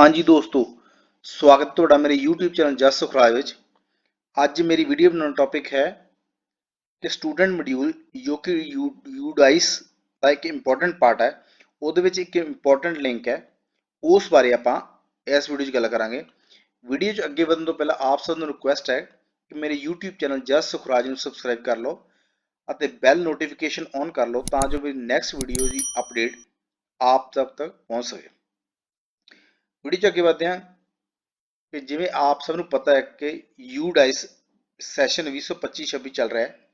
ਹਾਂਜੀ ਦੋਸਤੋ, ਸਵਾਗਤ ਤੁਹਾਡਾ ਮੇਰੇ YouTube ਚੈਨਲ ਜਸ ਸੁਖਰਾਜ ਵਿੱਚ। ਅੱਜ ਮੇਰੀ ਵੀਡੀਓ ਬਣਾਉਣ ਟੌਪਿਕ ਹੈ ਕਿ ਸਟੂਡੈਂਟ ਮੋਡਿਊਲ ਜੋ ਕਿ ਯੂਡਾਈਸ ਦਾ ਇੱਕ ਇੰਪੋਰਟੈਂਟ ਪਾਰਟ ਹੈ, ਉਹਦੇ ਵਿੱਚ ਇੱਕ ਇੰਪੋਰਟੈਂਟ ਲਿੰਕ ਹੈ। ਉਸ ਬਾਰੇ ਆਪਾਂ ਇਸ ਵੀਡੀਓ 'ਚ ਗੱਲ ਕਰਾਂਗੇ। ਵੀਡੀਓ 'ਚ ਅੱਗੇ ਵਧਣ ਤੋਂ ਪਹਿਲਾਂ ਆਪ ਸਭ ਨੂੰ ਰਿਕੁਐਸਟ ਹੈ ਕਿ ਮੇਰੇ YouTube ਚੈਨਲ ਜਸ ਸੁਖਰਾਜ ਨੂੰ ਸਬਸਕ੍ਰਾਈਬ ਕਰ ਲਓ ਅਤੇ ਬੈਲ ਨੋਟੀਫਿਕੇਸ਼ਨ ਔਨ ਕਰ ਲਓ ਤਾਂ ਜੋ ਮੇਰੀ ਨੈਕਸਟ ਵੀਡੀਓ ਦੀ ਅਪਡੇਟ ਆਪ ਤੱਕ ਤੱਕ ਪਹੁੰਚ ਸਕੇ। ਵੀਡੀਓ 'ਚ ਅੱਗੇ ਵਧਦੇ ਹਾਂ ਕਿ ਜਿਵੇਂ ਆਪ ਸਭ ਨੂੰ ਪਤਾ ਹੈ ਕਿ ਯੂ ਡਾਈਸ ਸੈਸ਼ਨ 2025-26 ਚੱਲ ਰਿਹਾ ਹੈ।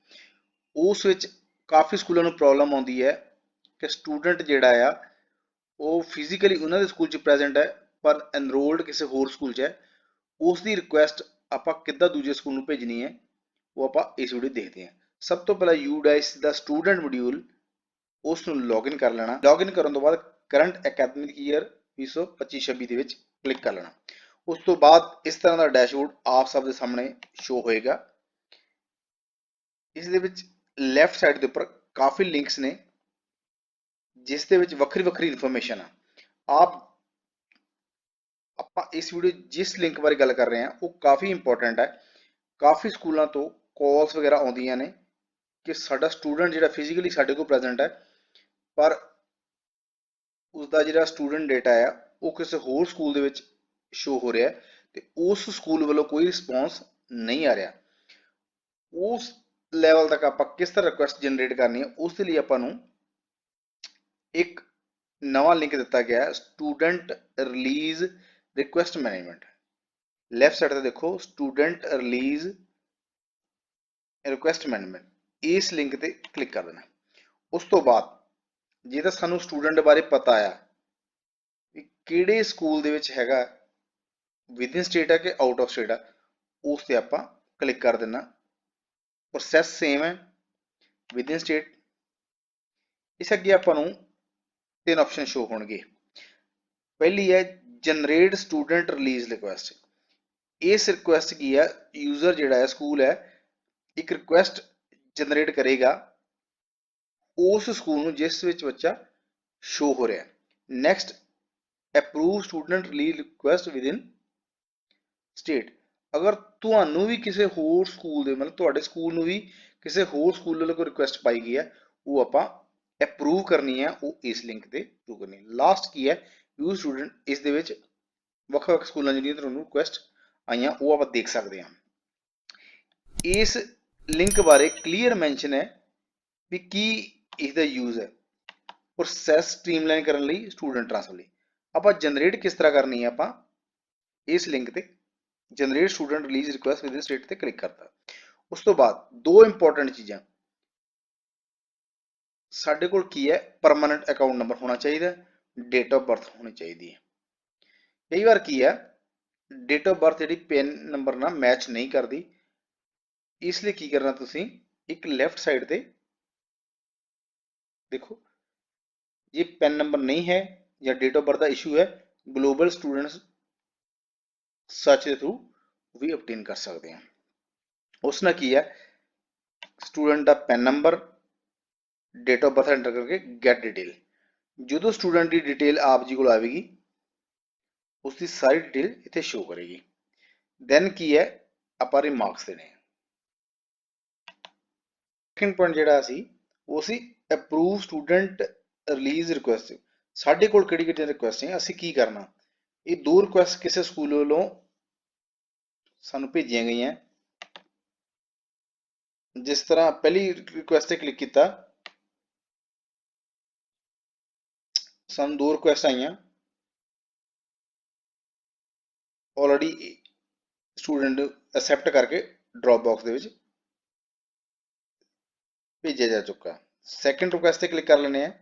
ਉਸ ਵਿੱਚ ਕਾਫੀ ਸਕੂਲਾਂ ਨੂੰ ਪ੍ਰੋਬਲਮ ਆਉਂਦੀ ਹੈ ਕਿ ਸਟੂਡੈਂਟ ਜਿਹੜਾ ਆ, ਉਹ ਫਿਜ਼ੀਕਲੀ ਉਹਨਾਂ ਦੇ ਸਕੂਲ 'ਚ ਪ੍ਰੈਜ਼ੈਂਟ ਹੈ, ਪਰ ਐਨਰੋਲਡ ਕਿਸੇ ਹੋਰ ਸਕੂਲ 'ਚ ਹੈ। ਉਸ ਦੀ ਰਿਕੁਐਸਟ ਆਪਾਂ ਕਿੱਦਾਂ ਦੂਜੇ ਸਕੂਲ ਨੂੰ ਭੇਜਣੀ ਹੈ, ਉਹ ਆਪਾਂ ਇਸ ਵੀਡੀਓ ਦੇਖਦੇ ਹਾਂ। ਸਭ ਤੋਂ ਪਹਿਲਾਂ ਯੂਡਾਈਸ ਦਾ ਸਟੂਡੈਂਟ ਮੋਡਿਊਲ ਉਸ ਨੂੰ ਲੌਗਇਨ ਕਰ ਲੈਣਾ। ਲੌਗਇਨ ਕਰਨ ਤੋਂ ਬਾਅਦ ਕਰੰਟ ਅਕੈਡਮਿਕ ਈਅਰ 2025-26 ਦੇ ਵਿੱਚ ਕਲਿੱਕ ਕਰ ਲੈਣਾ। ਉਸ ਤੋਂ ਬਾਅਦ ਇਸ ਤਰ੍ਹਾਂ ਦਾ ਡੈਸ਼ਬੋਰਡ ਆਪ ਸਭ ਦੇ ਸਾਹਮਣੇ ਸ਼ੋ ਹੋਏਗਾ। ਇਸ ਦੇ ਵਿੱਚ ਲੈਫਟ ਸਾਈਡ ਦੇ ਉੱਪਰ ਕਾਫੀ ਲਿੰਕਸ ਨੇ, ਜਿਸ ਦੇ ਵਿੱਚ ਵੱਖਰੀ ਵੱਖਰੀ ਇਨਫੋਰਮੇਸ਼ਨ ਆ। ਆਪ ਆਪਾਂ ਇਸ ਵੀਡੀਓ ਜਿਸ ਲਿੰਕ ਬਾਰੇ ਗੱਲ ਕਰ ਰਹੇ ਹਾਂ, ਉਹ ਕਾਫੀ ਇੰਪੋਰਟੈਂਟ ਹੈ ਕਾਫੀ ਸਕੂਲਾਂ ਤੋਂ ਕਾਲਸ ਵਗੈਰਾ ਆਉਂਦੀਆਂ ਨੇ ਕਿ ਸਾਡਾ ਸਟੂਡੈਂਟ ਜਿਹੜਾ ਫਿਜ਼ੀਕਲੀ ਸਾਡੇ ਕੋਲ ਪ੍ਰੈਜ਼ੈਂਟ ਹੈ, ਪਰ ਉਸ ਦਾ ਜਿਹੜਾ ਸਟੂਡੈਂਟ ਡਾਟਾ ਆ, ਉਹ ਕਿਸੇ ਹੋਰ ਸਕੂਲ ਦੇ ਵਿੱਚ ਸ਼ੋ ਹੋ ਰਿਹਾ ਹੈ ਤੇ ਉਸ ਸਕੂਲ ਵੱਲੋਂ ਕੋਈ ਰਿਸਪੌਂਸ ਨਹੀਂ ਆ ਰਿਹਾ। ਉਸ ਲੈਵਲ ਤੱਕ ਆਪਾਂ ਕਿਸ ਤਰ੍ਹਾਂ ਰਿਕੁਐਸਟ ਜਨਰੇਟ ਕਰਨੀ ਹੈ, ਉਸ ਦੇ ਲਈ ਆਪਾਂ ਨੂੰ ਇੱਕ ਨਵਾਂ ਲਿੰਕ ਦਿੱਤਾ ਗਿਆ ਹੈ student release request management left side ਤੇ ਦੇਖੋ ਸਟੂਡੈਂਟ ਰਿਲੀਜ਼ ਰਿਕੁਐਸਟ ਮੈਨੇਜਮੈਂਟ ਇਸ ਲਿੰਕ ਤੇ ਕਲਿੱਕ ਕਰ ਦੇਣਾ। ਉਸ ਤੋਂ ਬਾਅਦ ਜੇ ਤਾਂ ਸਾਨੂੰ ਸਟੂਡੈਂਟ ਬਾਰੇ ਪਤਾ ਆ ਕਿ ਕਿਹੜੇ ਸਕੂਲ ਦੇ ਵਿੱਚ ਹੈਗਾ ਵਿਦਿਨ ਸਟੇਟ ਆ ਕਿ ਆਊਟ ਆਫ ਸਟੇਟ ਆ, ਉਸ ਤੇ ਆਪਾਂ ਕਲਿੱਕ ਕਰ ਦੇਣਾ ਪ੍ਰੋਸੈਸ ਸੇਮ ਹੈ ਵਿਦਿਨ ਸਟੇਟ ਇਸ ਅੱਗੇ ਆਪਾਂ ਨੂੰ ਤਿੰਨ ਆਪਸ਼ਨ ਸ਼ੋ ਹੋਣਗੇ। ਪਹਿਲੀ ਹੈ ਜਨਰੇਟ ਸਟੂਡੈਂਟ ਰਿਲੀਜ਼ ਰਿਕੁਐਸਟ ਇਸ ਰਿਕੁਐਸਟ ਕੀ ਹੈ ਯੂਜ਼ਰ ਜਿਹੜਾ ਹੈ, ਸਕੂਲ ਹੈ, ਇੱਕ ਰਿਕੁਐਸਟ ਜਨਰੇਟ ਕਰੇਗਾ। ਉਸ ਸਕੂਲ ਨੂੰ ਜਿਸ ਵਿੱਚ ਬੱਚਾ ਸ਼ੋ ਹੋ ਰਿਹਾ ਨੈਕਸਟ ਅਪਰੂਵ ਸਟੂਡੈਂਟ ਲਈ ਰਿਕੁਐਸਟ ਵਿਦਿਨ ਸਟੇਟ ਅਗਰ ਤੁਹਾਨੂੰ ਵੀ ਕਿਸੇ ਹੋਰ ਸਕੂਲ ਦੇ ਮਤਲਬ ਤੁਹਾਡੇ ਸਕੂਲ ਨੂੰ ਵੀ ਕਿਸੇ ਹੋਰ ਸਕੂਲ ਵੱਲੋਂ ਕੋਈ ਰਿਕੁਐਸਟ ਪਾਈ ਗਈ ਹੈ, ਉਹ ਆਪਾਂ ਅਪਰੂਵ ਕਰਨੀ ਹੈ, ਉਹ ਇਸ ਲਿੰਕ ਤੇ ਥਰੂ ਕਰਨੀ ਲਾਸਟ ਕੀ ਹੈ? ਯੂ ਸਟੂਡੈਂਟ ਇਸ ਦੇ ਵਿੱਚ ਵੱਖ ਵੱਖ ਸਕੂਲਾਂ ਜਿਹੜੀਆਂ ਤੁਹਾਨੂੰ ਰਿਕੁਐਸਟ ਆਈਆਂ, ਉਹ ਆਪਾਂ ਦੇਖ ਸਕਦੇ ਹਾਂ। ਇਸ ਲਿੰਕ ਬਾਰੇ ਕਲੀਅਰ ਮੈਂਸ਼ਨ ਹੈ ਵੀ ਕੀ ਇਸ ਦਾ ਯੂਜ਼ ਹੈ ਪ੍ਰੋਸੈਸ ਸਟ੍ਰੀਮਲਾਈਨ ਕਰਨ ਲਈ ਸਟੂਡੈਂਟ ਟ੍ਰਾਂਸਫਰ ਲਈ ਆਪਾਂ ਜਨਰੇਟ ਕਿਸ ਤਰ੍ਹਾਂ ਕਰਨੀ ਹੈ ਆਪਾਂ ਇਸ ਲਿੰਕ ਤੇ generate student release request with state ਤੇ ਕਲਿੱਕ ਕਰਤਾ ਉਸ ਤੋਂ ਬਾਅਦ ਦੋ ਇੰਪੋਰਟੈਂਟ ਚੀਜ਼ਾਂ ਸਾਡੇ ਕੋਲ ਕੀ ਹੈ ਪਰਮਨੈਂਟ ਅਕਾਊਂਟ ਨੰਬਰ ਹੋਣਾ ਚਾਹੀਦਾ ਡੇਟ ਆਫ ਬਰਥ ਹੋਣੀ ਚਾਹੀਦੀ ਹੈ ਕਈ ਵਾਰ ਕੀ ਹੈ ਡੇਟ ਆਫ ਬਰਥ ਜਿਹੜੀ ਪੈਨ ਨੰਬਰ ਨਾਲ ਮੈਚ ਨਹੀਂ ਕਰਦੀ ਇਸ ਲਈ ਕੀ ਕਰਨਾ ਤੁਸੀਂ ਇੱਕ ਲੈਫਟ ਸਾਈਡ ਤੇ ਦੇਖੋ ਜੇ ਪੈਨ ਨੰਬਰ ਨਹੀਂ ਹੈ ਜਾਂ ਡੇਟ ਆਫ ਬਰਥ ਦਾ ਇਸ਼ੂ ਹੈ ਗਲੋਬਲ ਸਟੂਡੈਂਟਸ ਸਰਚ ਦੇ ਥਰੂ ਵੀ obtain ਕਰ ਸਕਦੇ ਹਾਂ ਉਸ ਨਾਲ ਕੀ ਹੈ student the PAN number date of birth enter ਕਰਕੇ ਗੈਟ ਡਿਟੇਲ ਜਦੋਂ ਸਟੂਡੈਂਟ ਦੀ ਡਿਟੇਲ ਆਪ ਜੀ ਕੋਲ ਆਵੇਗੀ ਉਸ ਦੀ ਸਾਰੀ ਡਿਟੇਲ ਇੱਥੇ ਸ਼ੋ ਕਰੇਗੀ ਦੈਨ ਕੀ ਹੈ ਆਪਾਂ ਰਿਮਾਰਕਸ ਦੇਣੇ ਸੈਕੰਡ ਪੁਆਇੰਟ ਜਿਹੜਾ ਸੀ ਉਹ ਸੀ ਅਪਰੂਵ ਸਟੂਡੈਂਟ ਰਿਲੀਜ਼ ਰਿਕੁਐਸਟ ਸਾਡੇ ਕੋਲ ਕਿਹੜੀ ਕਿਹੜੀ ਰਿਕੁਐਸਟ ਹੈ ਅਸੀਂ ਕੀ ਕਰਨਾ? ਇਹ ਦੋ ਰਿਕੁਐਸਟ ਕਿਸੇ ਸਕੂਲ ਵੱਲੋਂ ਸਾਨੂੰ ਭੇਜੀਆਂ ਗਈਆਂ। ਜਿਸ ਤਰ੍ਹਾਂ ਪਹਿਲੀ ਰਿਕੁਐਸਟ ਤੇ ਕਲਿੱਕ ਕੀਤਾ, ਸਾਨੂੰ ਦੋ ਰਿਕੁਐਸਟ ਆਈਆਂ। ਆਲਰੇਡੀ ਸਟੂਡੈਂਟ ਐਕਸੈਪਟ ਕਰਕੇ ਡ੍ਰੌਪ ਬਾਕਸ ਦੇ ਵਿੱਚ ਭੇਜਿਆ ਜਾ ਚੁੱਕਾ। ਸੈਕੰਡ ਰਿਕੁਐਸਟ ਤੇ ਕਲਿੱਕ ਕਰ ਲੈਣੇ ਆ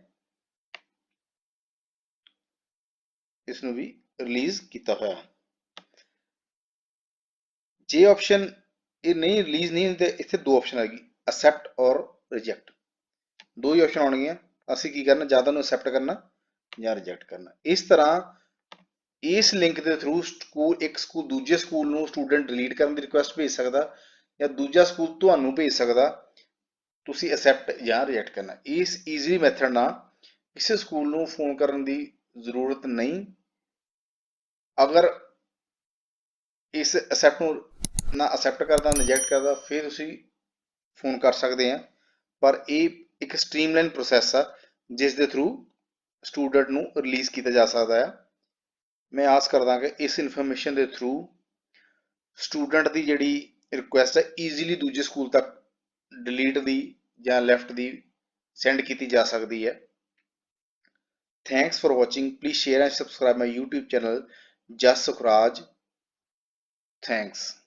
ਇਸ ਨੂੰ ਵੀ ਰਿਲੀਜ਼ ਕੀਤਾ ਹੋਇਆ। ਜੇ ਆਪਸ਼ਨ ਇਹ ਨਹੀਂ ਰਿਲੀਜ਼ ਨਹੀਂ ਹੁੰਦੇ, ਇੱਥੇ ਦੋ ਆਪਸ਼ਨ ਆਏਗੀ ਅਸੈਪਟ ਔਰ ਰਿਜੈਕਟ ਦੋ ਹੀ ਆਪਸ਼ਨ ਆਉਣਗੀਆਂ। ਅਸੀਂ ਕੀ ਕਰਨਾ? ਜਾਂ ਤਾਂ ਨੂੰ ਅਸੈਪਟ ਕਰਨਾ ਜਾਂ ਰਿਜੈਕਟ ਕਰਨਾ। ਇਸ ਤਰ੍ਹਾਂ ਇਸ ਲਿੰਕ ਦੇ ਥਰੂ ਸਕੂਲ ਇੱਕ ਸਕੂਲ ਦੂਜੇ ਸਕੂਲ ਨੂੰ ਸਟੂਡੈਂਟ ਡਿਲੀਟ ਕਰਨ ਦੀ ਰਿਕੁਐਸਟ ਭੇਜ ਸਕਦਾ ਜਾਂ ਦੂਜਾ ਸਕੂਲ ਤੁਹਾਨੂੰ ਭੇਜ ਸਕਦਾ। ਤੁਸੀਂ ਅਸੈਪਟ ਜਾਂ ਰਿਜੈਕਟ ਕਰਨਾ। ਇਸ ਈਜ਼ੀ ਮੈਥਡ ਨਾਲ ਕਿਸੇ ਸਕੂਲ ਨੂੰ ਫੋਨ ਕਰਨ ਦੀ ਜ਼ਰੂਰਤ ਨਹੀਂ। ਅਗਰ ਇਸ ਅਸੈਪਟ ਨੂੰ ਨਾ ਅਸੈਪਟ ਕਰਦਾ ਰਿਜੈਕਟ ਕਰਦਾ, ਫਿਰ ਤੁਸੀਂ ਫੋਨ ਕਰ ਸਕਦੇ ਆ। ਪਰ ਇਹ ਇੱਕ ਸਟ੍ਰੀਮਲਾਈਨ ਪ੍ਰੋਸੈਸ ਆ, ਜਿਸ ਦੇ ਥਰੂ ਸਟੂਡੈਂਟ ਨੂੰ ਰਿਲੀਜ਼ ਕੀਤਾ ਜਾ ਸਕਦਾ ਹੈ ਮੈਂ ਆਸ ਕਰਦਾ ਕਿ ਇਸ ਇਨਫੋਰਮੇਸ਼ਨ ਦੇ ਥਰੂ ਸਟੂਡੈਂਟ ਦੀ ਜਿਹੜੀ ਰਿਕੁਐਸਟ ਹੈ ਈਜ਼ੀਲੀ ਦੂਜੇ ਸਕੂਲ ਤੱਕ ਡਿਲੀਟ ਦੀ ਜਾਂ ਲੈਫਟ ਦੀ ਸੈਂਡ ਕੀਤੀ ਜਾ ਸਕਦੀ ਹੈ। Thanks for watching please share and subscribe my YouTube channel Jas Sukhraj. Thanks